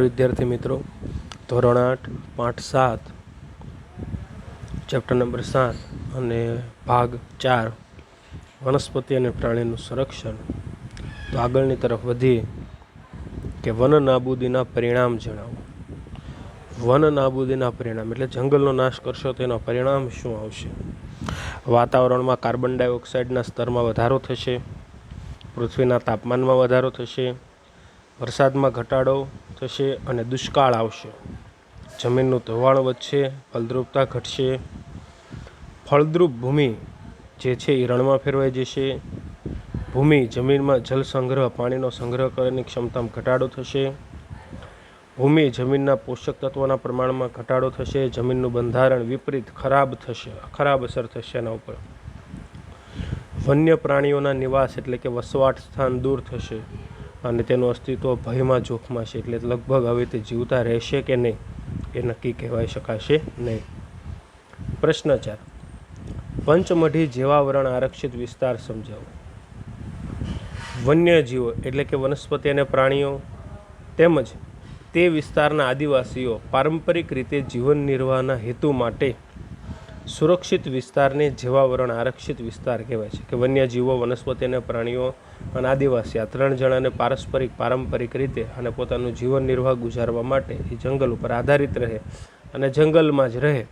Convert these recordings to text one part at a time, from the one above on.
વિદ્યાર્થી મિત્રો, ધોરણ આઠ, પાઠ સાત, ચેપ્ટર નંબર સાત અને ભાગ ચાર, વનસ્પતિ અને પ્રાણીનું સંરક્ષણ. તો આગળની તરફ વધીએ કે વન નાબૂદીના પરિણામ જણાવો. વન નાબૂદીના પરિણામ એટલે જંગલનો નાશ કરશો તેનો પરિણામ શું આવશે? વાતાવરણમાં કાર્બન ડાયોક્સાઇડના સ્તરમાં વધારો થશે, પૃથ્વીના તાપમાનમાં વધારો થશે, વરસાદમાં ઘટાડો થશે અને દુષ્કાળ આવશે. જમીનનું ધોવાણ વધશે, ફળદ્રુપતા ઘટશે. ફળદ્રુપ ભૂમિ જે છે એ રણમાં ફેરવાઈ જશે. ભૂમિ જમીનમાં જળ સંગ્રહ, પાણીનો સંગ્રહ કરવાની ક્ષમતામાં ઘટાડો થશે. ભૂમિ જમીનના પોષક તત્વોના પ્રમાણમાં ઘટાડો થશે. જમીનનું બંધારણ વિપરીત ખરાબ થશે, ખરાબ અસર થશે એના ઉપર. વન્ય પ્રાણીઓના નિવાસ એટલે કે વસવાટ સ્થાન દૂર થશે. અને તેનું અસ્તિત્વ ભયમાં જોખમાં છે એટલે લગભગ હવે તે જીવતા રહેશે કે નહીં એ નક્કી કહેવાય શકાશે નહીં. પ્રશ્ન ચાર. પંચમઢી જીવાવરણ આરક્ષિત વિસ્તાર સમજાવો. વન્યજીવો એટલે કે વનસ્પતિ અને પ્રાણીઓ તેમજ તે વિસ્તારના આદિવાસીઓ પારંપરિક રીતે જીવન નિર્વાહના હેતુ માટે સુરક્ષિત વિસ્તારને જીવાવરણ આરક્ષિત વિસ્તાર કહેવાય છે. કે વન્યજીવો, વનસ્પતિ અને પ્રાણીઓ અને આદિવાસી આ ત્રણ જણાને પારસ્પરિક, પારંપરિક રીતે અને પોતાનું જીવન નિર્વાહ ગુજારવા માટે એ જંગલ ઉપર આધારિત રહે અને જંગલમાં જ રહે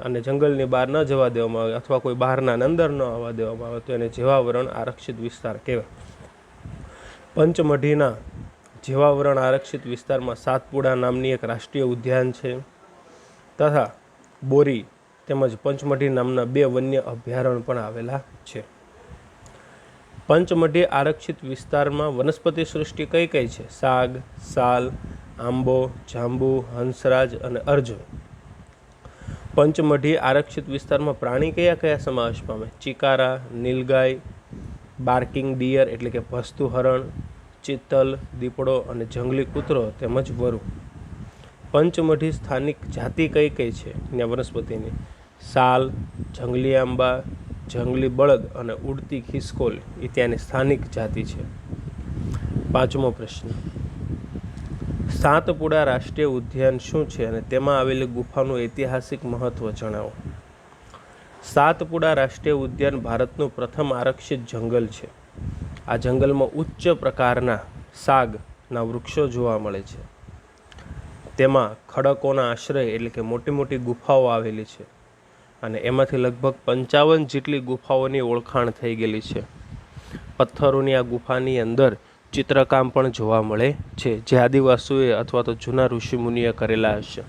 અને જંગલની બહાર ન જવા દેવામાં આવે અથવા કોઈ બહારના અંદર ન આવવા દેવામાં આવે તો એને જીવાવરણ આરક્ષિત વિસ્તાર કહેવાય. પંચમઢીના જીવાવરણ આરક્ષિત વિસ્તારમાં સાતપુડા નામની એક રાષ્ટ્રીય ઉદ્યાન છે તથા બોરી તેમજ પંચમઢી નામના બે વન્ય અભયારણ્ય પણ આવેલા છે. પંચમઢી આરક્ષિત વિસ્તારમાં વનસ્પતિ સૃષ્ટિ કઈ કઈ છે? સાગ, સાલ, આંબો, જાંબુ, હંસરાજ અને અર્જુન. પંચમઢી આરક્ષિત વિસ્તારમાં પ્રાણી કયા કયા સમાવેશ પામે? ચિકારા, નીલગાય, બાર્કિંગ ડિયર એટલે કે ભસ્તુ હરણ ચિત્તલ, દીપડો અને જંગલી કૂતરો તેમજ વરુ. પંચમઢી સ્થાનિક જાતિ કઈ કઈ છે? ત્યાં વનસ્પતિની. સાલ, જંગલી આંબા, જંગલી બળદ અને ઉડતી ખિસકોલ એ ત્યાંની સ્થાનિક જાતિ છે. પાંચમો પ્રશ્ન. સાતપુડા રાષ્ટ્રીય ઉદ્યાન શું છે અને તેમાં આવેલી ગુફાનું ઐતિહાસિક મહત્વ જણાવો? સાતપુડા રાષ્ટ્રીય ઉદ્યાન ભારતનું પ્રથમ આરક્ષિત જંગલ છે. આ જંગલમાં ઉચ્ચ પ્રકારના સાગના વૃક્ષો જોવા મળે છે. તેમાં ખડકોના આશ્રય એટલે કે મોટી મોટી ગુફાઓ આવેલી છે. અને એમાંથી લગભગ પંચાવન જેટલી ગુફાઓની ઓળખાણ થઈ ગયેલી છે. પથ્થરોની આ ગુફાની અંદર ચિત્રકામ પણ જોવા મળે છે, જે આદિવાસીઓએ અથવા તો જૂના ઋષિમુનિએ કરેલા હશે.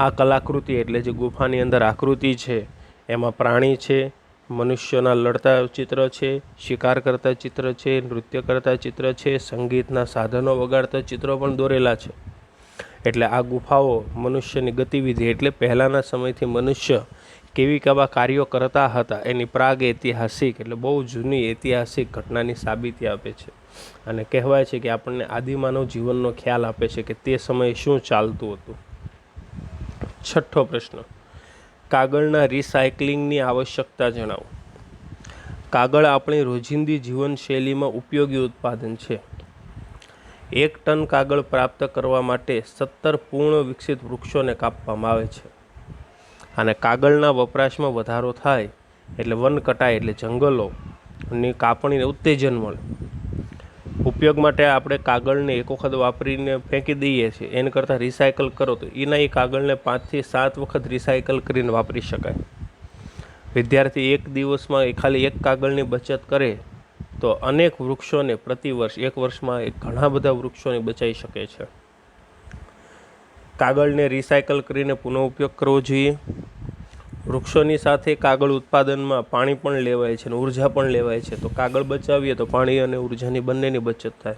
આ કલાકૃતિ એટલે જે ગુફાની અંદર આકૃતિ છે, એમાં પ્રાણી છે, મનુષ્યોના લડતા ચિત્ર છે, શિકાર કરતા ચિત્ર છે, નૃત્ય કરતા ચિત્ર છે, સંગીતના સાધનો વગાડતા ચિત્રો પણ દોરેલા છે. એટલે આ ગુફાઓ મનુષ્યની ગતિવિધિ એટલે પહેલાંના સમયથી મનુષ્ય કેવી કેવા કાર્યો કરતા હતા, એની પ્રાગ ઐતિહાસિક એટલે બહુ જૂની ઐતિહાસિક ઘટનાની સાબિતી આપે છે. અને કહેવાય છે કે આપણને આદિમાનવ જીવનનો ખ્યાલ આપે છે કે તે સમયે શું ચાલતું હતું. છઠ્ઠો પ્રશ્ન, કાગળના રિસાયકલિંગની આવશ્યકતા જણાવો. કાગળ આપણી રોજિંદી જીવનશૈલીમાં ઉપયોગી ઉત્પાદન છે. એક ટન કાગળ પ્રાપ્ત કરવા માટે સત્તર પૂર્ણ વિકસિત વૃક્ષોને કાપવામાં આવે છે. અને કાગળના વપરાશમાં વધારો થાય એટલે વન કટાય એટલે જંગલોની કાપણીને ઉત્તેજન મળે. ઉપયોગ માટે આપણે કાગળને એક વખત વાપરીને ફેંકી દઈએ છીએ. એને કરતાં રિસાયકલ કરો તો એના એ કાગળને પાંચથી સાત વખત રિસાયકલ કરીને વાપરી શકાય. વિદ્યાર્થી એક દિવસમાં એ ખાલી એક કાગળની બચત કરે તો અનેક વૃક્ષોને પ્રતિ વર્ષ, એક વર્ષમાં ઘણા બધા વૃક્ષોને બચાવી શકે છે. કાગળને રિસાયકલ કરીને પુનઃ ઉપયોગ કરવો જોઈએ. વૃક્ષોની સાથે કાગળ ઉત્પાદનમાં પાણી પણ લેવાય છે અને ઊર્જા પણ લેવાય છે. તો કાગળ બચાવીએ તો પાણી અને ઉર્જાની બંનેની બચત થાય.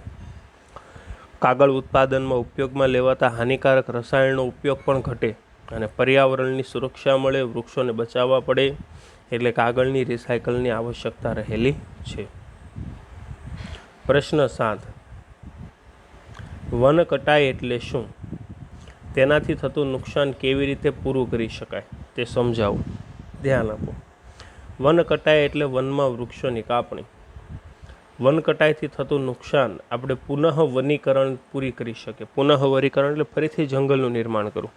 કાગળ ઉત્પાદનમાં ઉપયોગમાં લેવાતા હાનિકારક રસાયણનો ઉપયોગ પણ ઘટે અને પર્યાવરણની સુરક્ષા મળે, વૃક્ષોને બચાવવા પડે એટલે કાગળની રિસાયકલની આવશ્યકતા રહેલી છે. પ્રશ્ન સાત. વન કટાઈ એટલે શું? તેનાથી થતું નુકસાન કેવી રીતે પૂરું કરી શકાય? તે સમજાવો. ધ્યાન આપો. વન કટાઈ એટલે વનમાં વૃક્ષોની કાપણી. વન કટાઈથી થતું નુકસાન આપણે પુનઃ વનીકરણ પૂરી કરી શકીએ. પુનઃ વનીકરણ એટલે ફરીથી જંગલનું નિર્માણ કરવું.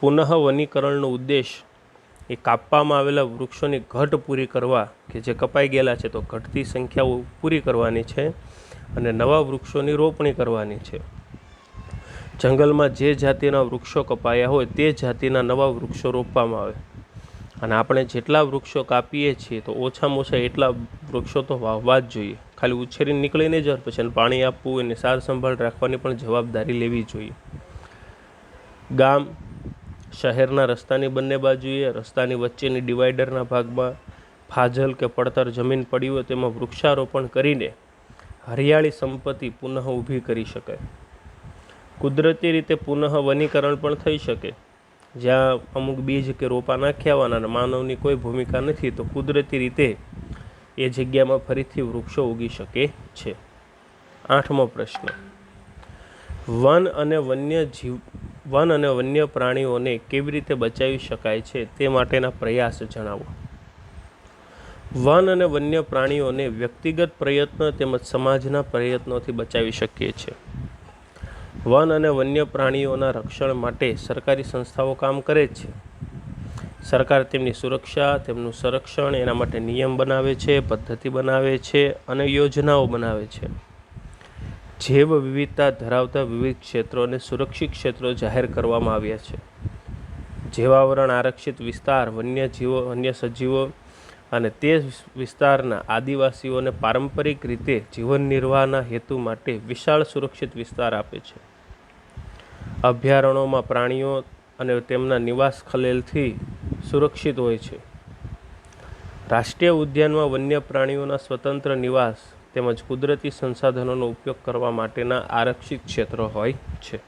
પુનઃ વનીકરણનો ઉદ્દેશ એ કાપવામાં આવેલા વૃક્ષોની ઘટ પૂરી કરવા કે જે કપાઈ ગયેલા છે, તો ઘટતી સંખ્યાઓ પૂરી કરવાની છે અને નવા વૃક્ષોની રોપણી કરવાની છે. જંગલમાં જે જાતિના વૃક્ષો કપાયા હોય, તે જાતિના નવા વૃક્ષો રોપવામાં આવે. અને આપણે જેટલા વૃક્ષો કાપીએ છીએ, તો ઓછામાં ઓછા એટલા વૃક્ષો તો વાવવા જ જોઈએ. ખાલી ઉછેરીને નીકળીને જ પછી પાણી આપવું, એને સાર સંભાળ રાખવાની પણ જવાબદારી લેવી જોઈએ. ગામ શહેરના રસ્તાની બંને બાજુએ, રસ્તાની વચ્ચેની ડિવાઈડરના ભાગમાં ફાજલ કે પડતર જમીન પડી હોય તેમાં વૃક્ષારોપણ કરીને હરિયાળી સંપત્તિ પુનઃ ઊભી કરી શકાય. કુદરતી રીતે પુનઃ વનીકરણ પણ થઈ શકે. જ્યાં અમુક બીજ કે રોપા નાખ્યા હોવાના માનવની કોઈ ભૂમિકા નથી, તો કુદરતી રીતે એ જગ્યામાં ફરીથી વૃક્ષો ઉગી શકે છે. આઠમો પ્રશ્ન. વન અને વન્ય જીવ વન અને વન્ય પ્રાણીઓને કેવી રીતે બચાવી શકાય છે તે માટેના પ્રયાસ જણાવો. વન અને વન્ય પ્રાણીઓને વ્યક્તિગત પ્રયત્ન તેમજ સમાજના પ્રયત્નોથી બચાવી શકીએ છીએ. વન અને વન્ય પ્રાણીઓના રક્ષણ માટે સરકારી સંસ્થાઓ કામ કરે છે. સરકાર તેમની સુરક્ષા, તેમનું સંરક્ષણ, એના માટે નિયમ બનાવે છે, પદ્ધતિ બનાવે છે અને યોજનાઓ બનાવે છે. જૈવ વિવિધતા ધરાવતા વિવિધ ક્ષેત્રોને સુરક્ષિત ક્ષેત્રો જાહેર કરવામાં આવ્યા છે. જેવાવરણ આરક્ષિત વિસ્તાર, વન્યજીવો, અન્ય સજીવો અને તે વિસ્તારના આદિવાસીઓને પારંપરિક રીતે જીવન નિર્વાહના હેતુ માટે વિશાળ સુરક્ષિત વિસ્તાર આપે છે. અભયારણ્યોમાં પ્રાણીઓ અને તેમના નિવાસ ખલેલથી સુરક્ષિત હોય છે. રાષ્ટ્રીય ઉદ્યાનમાં વન્ય પ્રાણીઓના સ્વતંત્ર નિવાસ તેમજ કુદરતી સંસાધનોનો ઉપયોગ કરવા માટેના આરક્ષિત ક્ષેત્રો હોય છે.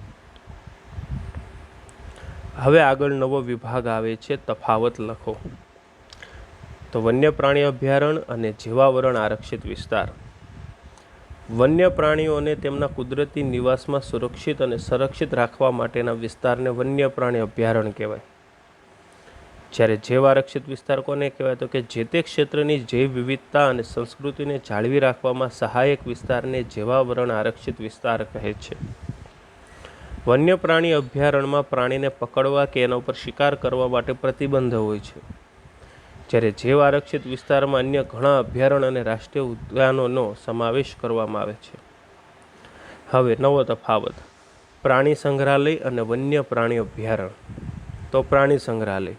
હવે આગળ નવો વિભાગ આવે છે, તફાવત લખો. તો વન્ય પ્રાણી અભયારણ્ય અને જીવાવરણ આરક્ષિત વિસ્તાર. વન્ય પ્રાણીઓને તેમના કુદરતી નિવાસમાં સુરક્ષિત અને સંરક્ષિત રાખવા માટેના વિસ્તારને વન્ય પ્રાણી અભયારણ્ય કહેવાય. જ્યારે જૈવ આરક્ષિત વિસ્તાર કોને કહેવાય તો કે જે તે ક્ષેત્રની જૈવ વિવિધતા અને સંસ્કૃતિને જાળવી રાખવામાં સહાયક વિસ્તારને જીવાવરણ આરક્ષિત વિસ્તાર કહે છે. વન્ય પ્રાણી અભયારણ્યમાં પ્રાણીને પકડવા કે એના ઉપર શિકાર કરવા માટે પ્રતિબંધ હોય છે. જ્યારે જૈવ આરક્ષિત વિસ્તારમાં અન્ય ઘણા અભયારણ્ય અને રાષ્ટ્રીય ઉદ્યાનોનો સમાવેશ કરવામાં આવે છે. હવે નવો તફાવત. પ્રાણી સંગ્રહાલય અને વન્ય પ્રાણી અભયારણ્ય. તો પ્રાણી સંગ્રહાલય.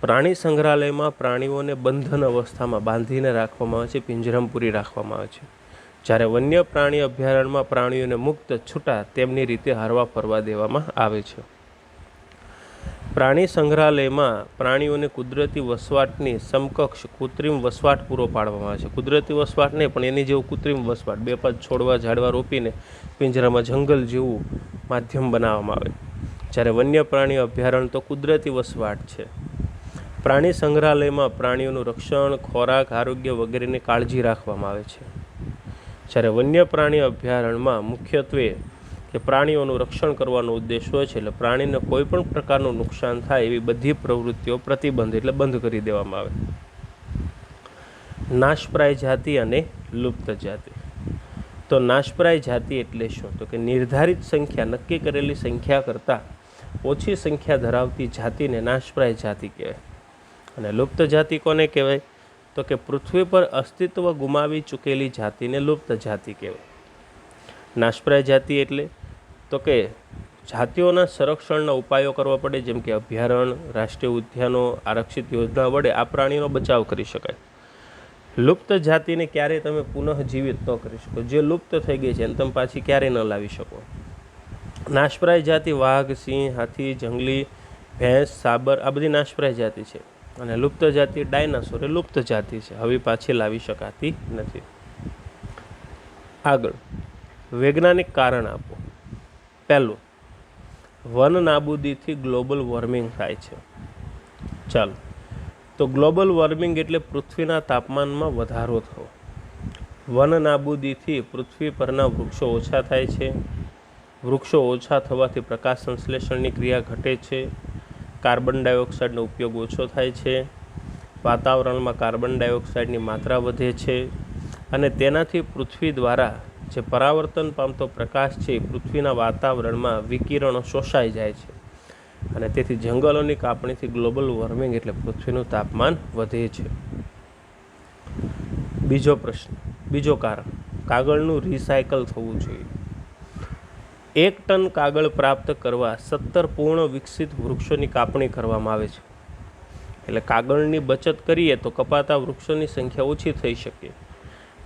પ્રાણી સંગ્રહાલયમાં પ્રાણીઓને બંધન અવસ્થામાં બાંધીને રાખવામાં આવે છે, પિંજરામાં પૂરી રાખવામાં આવે છે. જ્યારે વન્ય પ્રાણી અભયારણ્યમાં પ્રાણીઓને મુક્ત છૂટા તેમની રીતે હરવા ફરવા દેવામાં આવે છે. પ્રાણી સંગ્રહાલયમાં પ્રાણીઓને કુદરતી વસવાટની સમકક્ષ કૃત્રિમ વસવાટ પૂરો પાડવામાં આવે છે. કુદરતી વસવાટ નહીં, પણ એની જેવું કૃત્રિમ વસવાટ. બે પાંચ છોડવા, ઝાડવા રોપીને પિંજરામાં જંગલ જેવું માધ્યમ બનાવવામાં આવે. જ્યારે વન્ય પ્રાણી અભયારણ્ય તો કુદરતી વસવાટ છે. પ્રાણી સંગ્રહાલયમાં પ્રાણીઓનું રક્ષણ, ખોરાક, આરોગ્ય વગેરેની કાળજી રાખવામાં આવે છે. જ્યારે વન્ય પ્રાણી અભયારણ્યમાં મુખ્યત્વે કે પ્રાણીઓનું રક્ષણ કરવાનો ઉદ્દેશ હોય છે, એટલે પ્રાણીને કોઈ પણ પ્રકારનું નુકસાન થાય એવી બધી પ્રવૃત્તિઓ પ્રતિબંધ એટલે બંધ કરી દેવામાં આવે. નાશપ્રાય જાતિ અને લુપ્ત જાતિ. તો નાશપ્રાય જાતિ એટલે શું? તો કે નિર્ધારિત સંખ્યા, નક્કી કરેલી સંખ્યા કરતાં ઓછી સંખ્યા ધરાવતી જાતિને નાશપ્રાય જાતિ કહેવાય. અને લુપ્ત જાતિ કોને કહેવાય? તો કે પૃથ્વી પર અસ્તિત્વ ગુમાવી ચૂકેલી જાતિને લુપ્ત જાતિ કહેવાય. નાશપ્રાય જાતિ એટલે તો કે જાતિઓના સંરક્ષણના ઉપાયો કરવા પડે, જેમ કે અભયારણ્ય રાષ્ટ્રીય ઉદ્યાનો, આરક્ષિત યોજના વડે આ પ્રાણીનો બચાવ કરી શકાય. લુપ્ત જાતિને ક્યારેય તમે પુનઃ જીવિત ન કરી શકો. જે લુપ્ત થઈ ગઈ છે એને તમે પાછી ક્યારેય ન લાવી શકો. નાશપ્રાય જાતિ વાઘ, સિંહ, હાથી, જંગલી, ભેંસ, સાબર આ બધી નાશપ્રાય જાતિ છે. અને લુપ્ત જાતિ ડાયનાસોર એ લુપ્ત જાતિ છે. હવે પાછી લાવી શકાતી નથી. આગળ. વૈજ્ઞાનિક કારણ આપો. પહેલું, વન નાબૂદીથી ગ્લોબલ વોર્મિંગ થાય છે. ચાલો. તો ગ્લોબલ વોર્મિંગ એટલે પૃથ્વીના તાપમાનમાં વધારો થવો. વન નાબૂદીથી પૃથ્વી પરના વૃક્ષો ઓછા થાય છે. વૃક્ષો ઓછા થવાથી પ્રકાશ સંશ્લેષણની ક્રિયા ઘટે છે. કાર્બન ડાયોક્સાઇડનો ઉપયોગ ઓછો થાય છે. વાતાવરણમાં કાર્બન ડાયોક્સાઇડની માત્રા વધે છે અને તેનાથી પૃથ્વી દ્વારા જે પરાવર્તન પામતો પ્રકાશ છે પૃથ્વીના વાતાવરણમાં વિકિરણો શોષાઈ જાય છે અને તેથી જંગલોની કાપણીથી ગ્લોબલ વોર્મિંગ એટલે પૃથ્વીનું તાપમાન વધે છે. બીજો પ્રશ્ન, બીજો કારણ, કાગળનું રિસાયકલ થવું જોઈએ. એક ટન કાગળ પ્રાપ્ત કરવા સત્તર પૂર્ણ વિકસિત વૃક્ષોની કાપણી કરવામાં આવે છે. એટલે કાગળની બચત કરીએ તો કપાતા વૃક્ષોની સંખ્યા ઓછી થઈ શકે.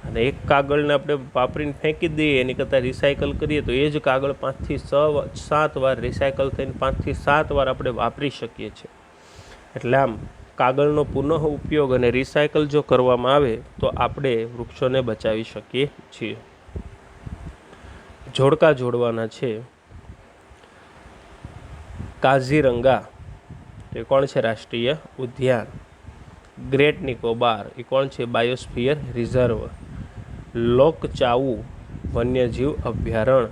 અને એક કાગળને આપણે વાપરીને ફેંકી દઈએ, એની કરતાં રિસાયકલ કરીએ, તો એ જ કાગળ પાંચથી છ સાત વાર રિસાયકલ થઈને પાંચથી સાત વાર આપણે વાપરી શકીએ છીએ એટલે આમ કાગળનો પુનઃ ઉપયોગ અને રિસાયકલ જો કરવામાં આવે, તો આપણે વૃક્ષોને બચાવી શકીએ છીએ. જોડકા જોડવાના છે. કાઝીરંગા, એ કોણ છે રાષ્ટ્રીય ઉદ્યાન? ગ્રેટ નિકોબાર, એ કોણ છે બાયોસ્ફિયર રિઝર્વ? લોકચાઉ વન્યજીવ અભયારણ્ય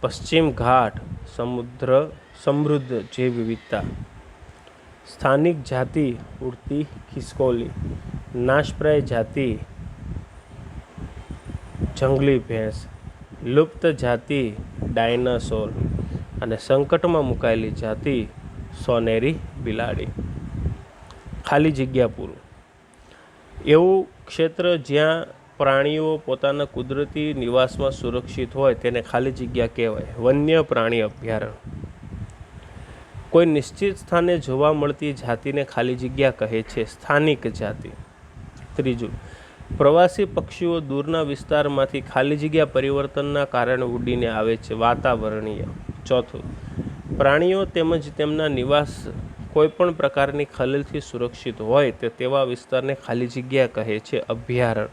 પશ્ચિમ ઘાટ, સમુદ્ર, સમૃદ્ધ જૈવ વિવિધતા સ્થાનિક જાતિ, ઉડતી ખિસકોલી. નાશપ્રાય જાતિ, જંગલી ભેંસ. લુપ્ત જાતિ ડાયનાસોર અને સંકટમાં મુકાયેલી જાતિ સોનેરી બિલાડી. ખાલી જગ્યા પૂરું. એવું ક્ષેત્ર જ્યાં પ્રાણીઓ પોતાના કુદરતી નિવાસમાં સુરક્ષિત હોય તેને ખાલી જગ્યા કહેવાય. વન્ય પ્રાણી અભયારણ્ય. કોઈ નિશ્ચિત સ્થાને જોવા મળતી જાતિને ખાલી જગ્યા કહે છે સ્થાનિક જાતિ. ત્રીજું પ્રવાસી પક્ષીઓ દૂરના વિસ્તારમાંથી ખાલી જગ્યા પરિવર્તનના કારણે ઉડીને આવે છે. વાતાવરણીય. ચોથું, પ્રાણીઓ તેમજ તેમના નિવાસ કોઈપણ પ્રકારની ખલેલથી સુરક્ષિત હોય તો તેવા વિસ્તારને ખાલી જગ્યા કહે છે અભયારણ્ય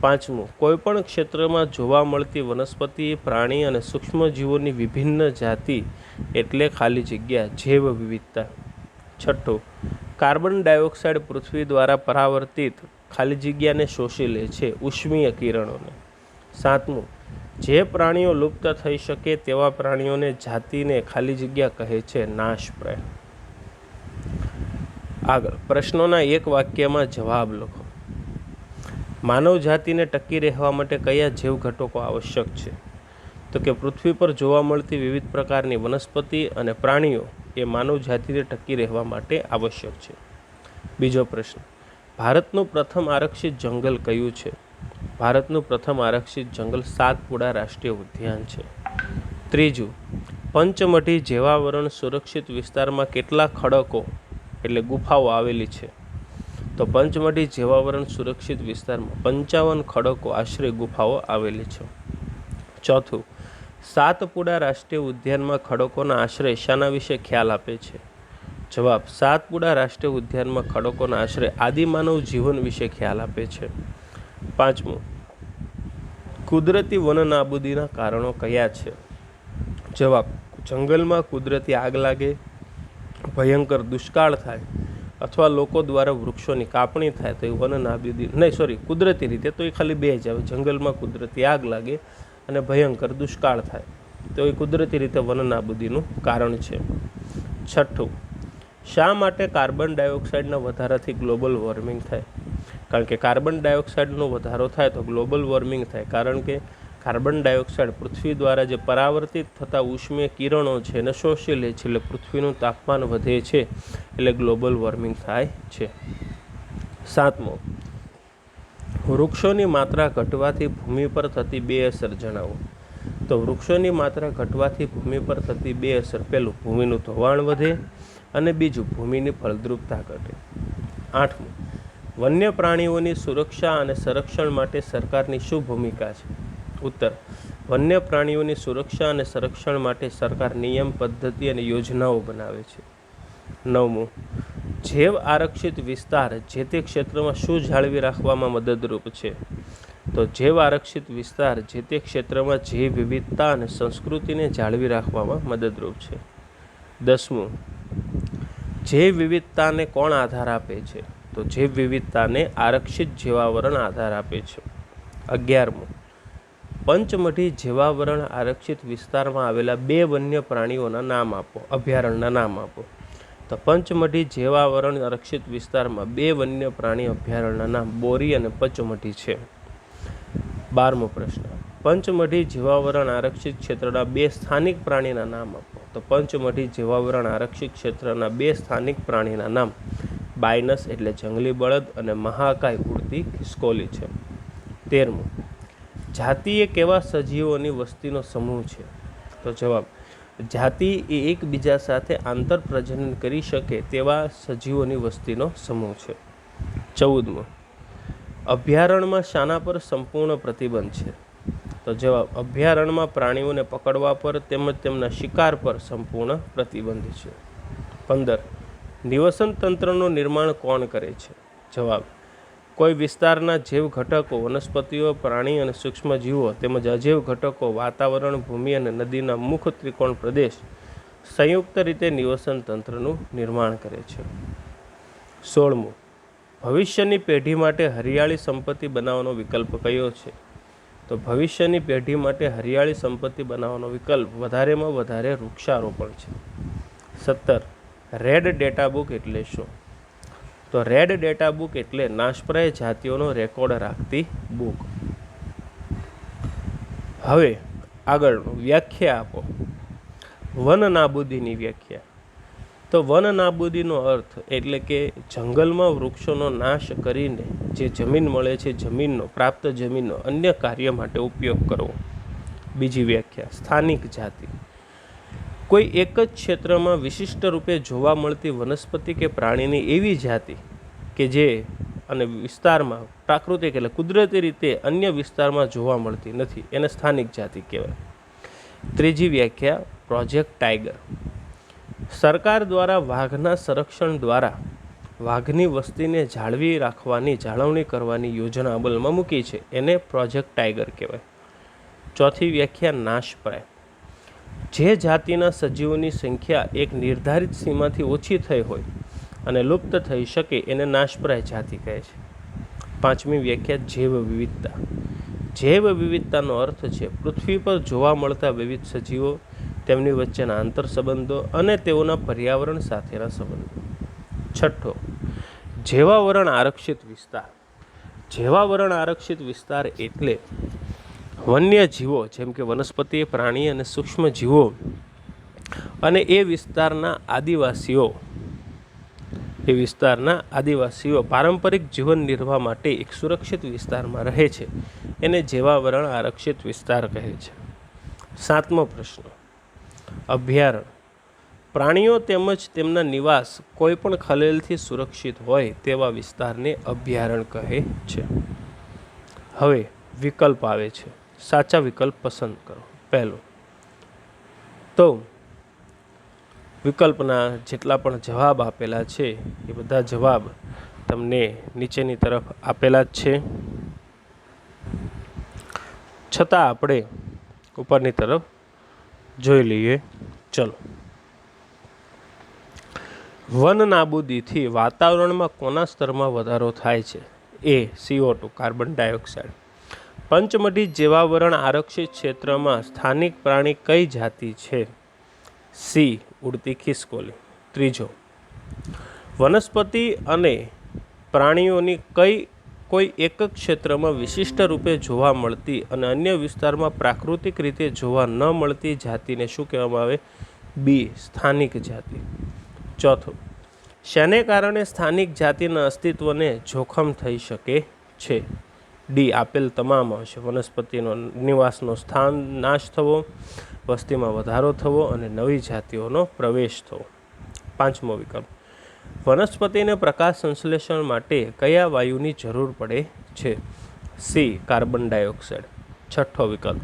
પાંચમું, કોઈપણ ક્ષેત્રમાં જોવા મળતી વનસ્પતિ, પ્રાણી અને સૂક્ષ્મજીવોની વિભિન્ન જાતિ એટલે ખાલી જગ્યા, જૈવ વિવિધતા. છઠ્ઠું કાર્બન ડાયોક્સાઇડ પૃથ્વી દ્વારા પરાવર્તિત ખાલી જગ્યાને શોષી લે છે ઉષ્મીય કિરણોને. સાતમું, જે પ્રાણીઓ લુપ્ત થઈ શકે તેવા પ્રાણીઓને જાતિને ખાલી જગ્યા કહે છે નાશપ્રાય આગળ, પ્રશ્નોના એક વાક્યમાં જવાબ લખો. માનવ જાતિને ટકી રહેવા માટે કયા જીવ ઘટકો આવશ્યક છે? તો કે પૃથ્વી પર જોવા મળતી વિવિધ પ્રકારની વનસ્પતિ અને પ્રાણીઓ એ માનવ જાતિને ટકી રહેવા માટે આવશ્યક છે. બીજો પ્રશ્ન. ભારતનું પ્રથમ આરક્ષિત જંગલ કયું છે? ભારતનું પ્રથમ આરક્ષિત જંગલ સાતપુડા રાષ્ટ્રીય ઉદ્યાન છે. ત્રીજું. પંચમઢી જેવાવરણ સુરક્ષિત વિસ્તારમાં કેટલા ખડકો, એટલે ગુફાઓ આવેલી છે? તો પંચમઢી જેવાવરણ સુરક્ષિત વિસ્તારમાં પંચાવન ખડકો આશરે ગુફાઓ આવેલી છે. ચોથું. સાતપુડા રાષ્ટ્રીય ઉદ્યાનમાં ખડકોના આશ્રય શાના વિશે ખ્યાલ આપે છે. જવાબ, સાતપુડા રાષ્ટ્રીય ઉદ્યાનમાં ખડકોના આશ્રય આદિમાનવ જીવન વિશે ખ્યાલ આપે છે. પાંચમું, કુદરતી વન નાબૂદીના કારણો કયા છે? જવાબ, જંગલમાં કુદરતી આગ લાગે, ભયંકર દુષ્કાળ થાય અથવા લોકો દ્વારા વૃક્ષોની કાપણી થાય તો એ વન નાબૂદી નહીં સોરી કુદરતી રીતે તો એ ખાલી બે જ આવે. જંગલમાં કુદરતી આગ લાગે અને ભયંકર દુષ્કાળ થાય. તો એ કુદરતી રીતે વનનાબૂદીનું કારણ છે. છઠ્ઠું, શા માટે કાર્બન ડાયોક્સાઇડના વધારાથી ગ્લોબલ વોર્મિંગ થાય? કારણ કે કાર્બન ડાયોક્સાઇડનો વધારો થાય તો ગ્લોબલ વોર્મિંગ થાય. કારણ કે કાર્બન ડાયોક્સાઇડ પૃથ્વી દ્વારા જે પરાવર્તિત થતા ઉષ્મીય કિરણો છે એને શોષી લે છે એટલે પૃથ્વીનું તાપમાન વધે છે એટલે ગ્લોબલ વોર્મિંગ થાય છે. સાતમો વૃક્ષોની માત્રા ઘટવાથી ભૂમિ પર થતી બે અસર જણાવો. તો વૃક્ષોની માત્રા ઘટવાથી ભૂમિ પર થતી બે અસર પહેલું ભૂમિનું ધોવાણ વધે અને બીજું ભૂમિની ફળદ્રુપતા ઘટે. આઠમું, વન્ય પ્રાણીઓની સુરક્ષા અને સંરક્ષણ માટે સરકારની શું ભૂમિકા છે? ઉત્તર, વન્ય પ્રાણીઓની સુરક્ષા અને સંરક્ષણ માટે સરકાર નિયમ, પદ્ધતિ અને યોજનાઓ બનાવે છે. નવમું જૈવ આરક્ષિત વિસ્તાર જે તે ક્ષેત્રમાં શું જાળવી રાખવામાં મદદરૂપ છે? તો જૈવ આરક્ષિત વિસ્તાર જે તે ક્ષેત્રમાં જૈવ વિવિધતા અને સંસ્કૃતિને જાળવી રાખવામાં મદદરૂપ છે. દસમું જૈવ વિવિધતાને કોણ આધાર આપે છે? તો જૈવ વિવિધતાને આરક્ષિત જેવાવરણ આધાર આપે છે. અગિયારમું, પંચમઢી જેવાવરણ આરક્ષિત વિસ્તારમાં આવેલા બે વન્ય પ્રાણીઓના નામ આપો, અભયારણ્યના નામ આપો. તો પંચમઢી જેવાવરણ આરક્ષિત વિસ્તારમાં બે વન્ય પ્રાણી અભયારણ્યના બોરી અને પંચમઢી છે. બારમો પ્રશ્ન. પંચમઢી જીવાવરણ આરક્ષિત ક્ષેત્રના બે સ્થાનિક પ્રાણીના નામ આપો. તો પંચમઢી જીવાવરણ આરક્ષિત ક્ષેત્રના બે સ્થાનિક પ્રાણીના નામ બાયનસ એટલે જંગલી બળદ અને મહાકાય ઉડતી ખિસકોલી છે. તેરમું. જાતિ એ કેવા સજીવોની વસ્તીનો સમૂહ છે? તો જવાબ જાતિ એ એકબીજા સાથે આંતર પ્રજનન કરી શકે તેવા સજીવોની વસ્તીનો સમૂહ છે. ચૌદમું, અભયારણ્યમાં શાના પર સંપૂર્ણ પ્રતિબંધ છે. તો જવાબ, અભયારણ્યમાં પ્રાણીઓને પકડવા પર તેમજ તેમના શિકાર પર સંપૂર્ણ પ્રતિબંધ છે. પંદર, નિવસન તંત્રનું નિર્માણ કોણ કરે છે? જવાબ કોઈ વિસ્તારના જૈવ ઘટકો, વનસ્પતિઓ, પ્રાણી અને સૂક્ષ્મજીવો તેમજ અજૈવ ઘટકો, વાતાવરણ, ભૂમિ અને નદીના મુખ ત્રિકોણ પ્રદેશ સંયુક્ત રીતે નિવસન તંત્રનું નિર્માણ કરે છે. સોળમું, ભવિષ્યની પેઢી માટે હરિયાળી સંપત્તિ બનાવવાનો વિકલ્પ કયો છે? તો ભવિષ્યની પેઢી માટે હરિયાળી સંપત્તિ બનાવવાનો વિકલ્પ વધારેમાં વધારે વૃક્ષારોપણ છે. સત્તર, રેડ ડેટા બુક એટલે શું? તો રેડ ડેટા બુક એટલે નાશપ્રાય જાતિઓનો રેકોર્ડ રાખતી બુક. હવે આગળનું વ્યાખ્યા આપો. વન નાબૂદીની વ્યાખ્યા. તો વન નાબૂદીનો અર્થ એટલે કે જંગલમાં વૃક્ષોનો નાશ કરીને જે જમીન મળે છે, જમીનનો, પ્રાપ્ત જમીનનો અન્ય કાર્ય માટે ઉપયોગ કરવો. બીજી વ્યાખ્યા, સ્થાનિક જાતિ. કોઈ એક જ ક્ષેત્રમાં વિશિષ્ટ રૂપે જોવા મળતી વનસ્પતિ કે પ્રાણીની એવી જાતિ કે જે અને વિસ્તારમાં પ્રાકૃતિક એટલે કુદરતી રીતે અન્ય વિસ્તારમાં જોવા મળતી નથી, એને સ્થાનિક જાતિ કહેવાય. ત્રીજી વ્યાખ્યા, પ્રોજેક્ટ ટાઈગર. સરકાર દ્વારા વાઘના સંરક્ષણ દ્વારા વાઘની વસ્તીને જાળવી રાખવાની, જાળવણી કરવાની યોજના અમલમાં મૂકી છે. એને પ્રોજેક્ટ ટાઈગર કહેવાય. ચોથી વ્યાખ્યા નાશપ્રાય જે જાતિના સજીવોની સંખ્યા એક નિર્ધારિત સીમાથી ઓછી થઈ હોય અને લુપ્ત થઈ શકે એને નાશપ્રાય જાતિ કહે છે. પાંચમી વ્યાખ્યા, જૈવ વિવિધતા. જૈવ વિવિધતાનો અર્થ છે, પૃથ્વી પર જોવા મળતા વિવિધ સજીવો, તેમની વચ્ચેના આંતર સંબંધો અને તેઓના પર્યાવરણ સાથેના સંબંધો. છઠ્ઠો, જેવાવરણ આરક્ષિત વિસ્તાર. જેવાવરણ આરક્ષિત વિસ્તાર એટલે વન્ય જીવો જેમ કે વનસ્પતિ, પ્રાણી અને સૂક્ષ્મ જીવો અને એ વિસ્તારના આદિવાસીઓ, એ વિસ્તારના આદિવાસીઓ પારંપરિક જીવન નિર્વાહ માટે એક સુરક્ષિત વિસ્તારમાં રહે છે. એને જેવાવરણ આરક્ષિત વિસ્તાર કહે છે. સાતમો પ્રશ્ન. અભયારણ્ય. પ્રાણીઓ તેમજ તેમના નિવાસ કોઈપણ ખલેલથી સુરક્ષિત હોય તેવા વિસ્તારને અભયારણ્ય કહે છે. હવે વિકલ્પ આવે છે. સાચા વિકલ્પ પસંદ કરો. પહેલો. તો વિકલ્પના જેટલા પણ જવાબ આપેલા છે, એ બધા જવાબ તમને નીચેની તરફ આપેલા જ છે. છતાં આપણે ઉપરની તરફ જોઈ લઈએ. ચલો. વન નાબૂદીથી વાતાવરણમાં કોના સ્તરમાં વધારો થાય છે? A CO two carbon dioxide Pachmarhi જેવાવરણ આરક્ષિત ક્ષેત્રમાં સ્થાનિક પ્રાણી કઈ જાતિ છે? સી, ઉડતી ખિસકોલી. ત્રીજો, વનસ્પતિ અને પ્રાણીઓની કઈ, કોઈ એક ક્ષેત્રમાં વિશિષ્ટ રૂપે જોવા મળતી અને અન્ય વિસ્તારમાં પ્રાકૃતિક રીતે જોવા ન મળતી જાતિને શું કહેવામાં આવે? બી, સ્થાનિક જાતિ. ચોથું, શેને કારણે સ્થાનિક જાતિના અસ્તિત્વને જોખમ થઈ શકે છે? ડી આપેલ તમામ આવશે વનસ્પતિનો નિવાસનો સ્થાન નાશ થવો, વસ્તીમાં વધારો થવો અને નવી જાતિઓનો પ્રવેશ થવો. પાંચમો વિકલ્પ. વનસ્પતિને પ્રકાશ સંશ્લેષણ માટે કયા વાયુની જરૂર પડે છે? C, carbon dioxide. છઠ્ઠો વિકલ્પ.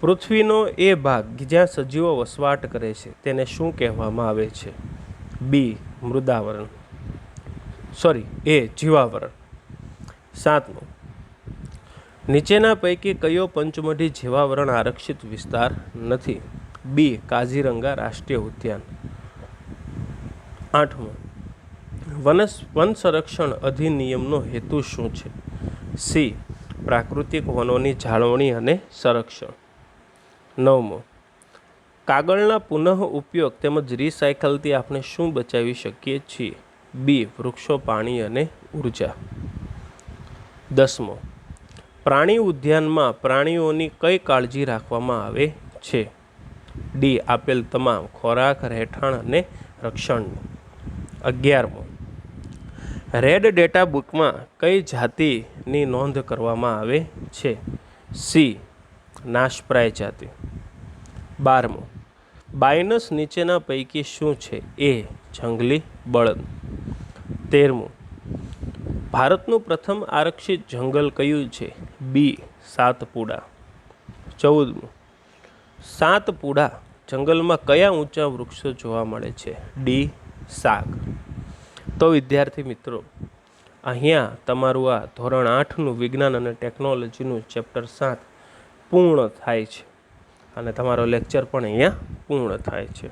પૃથ્વીનો એ ભાગ જ્યાં સજીવો વસવાટ કરે છે, તેને શું કહેવામાં આવે છે? બી, મૃદાવરણ. સોરી, એ જીવાવરણ. સાતમું. નીચેના પૈકી કયો પંચમઢી જીવાવરણ આરક્ષિત વિસ્તાર નથી? બી, કાઝીરંગા રાષ્ટ્રીય ઉદ્યાન. આઠમું વનસ વન સંરક્ષણ અધિનિયમનો હેતુ શું છે? સી, પ્રાકૃતિક વનોની જાળવણી અને સંરક્ષણ. નવમો, કાગળના પુનઃ ઉપયોગ તેમજ રિસાયકલથી આપણે શું બચાવી શકીએ છીએ? બી, વૃક્ષો, પાણી અને ઊર્જા. દસમો પ્રાણી ઉદ્યાનમાં પ્રાણીઓની કઈ કાળજી રાખવામાં આવે છે? ડી, આપેલ તમામ ખોરાક રહેઠાણ અને રક્ષણનું. અગિયારમો. રેડ ડેટા બુકમાં કઈ જાતિની નોંધ કરવામાં આવે છે? સી, નાશપ્રાય જાતિ. બારમો. બાયનસ નીચેના પૈકી શું છે? એ, જંગલી બળદ. તેરમું. ભારતનું પ્રથમ આરક્ષિત જંગલ કયું છે? બી સાતપુડા ચૌદમું સાતપુડા જંગલમાં કયા ઊંચા વૃક્ષો જોવા મળે છે? ડી, સાગ. તો વિદ્યાર્થી મિત્રો, અહીંયા તમારું આ ધોરણ આઠનું વિજ્ઞાન અને ટેકનોલોજીનું ચેપ્ટર સાત પૂર્ણ થાય છે. અને તમારો લેક્ચર પણ અહીંયા પૂર્ણ થાય છે.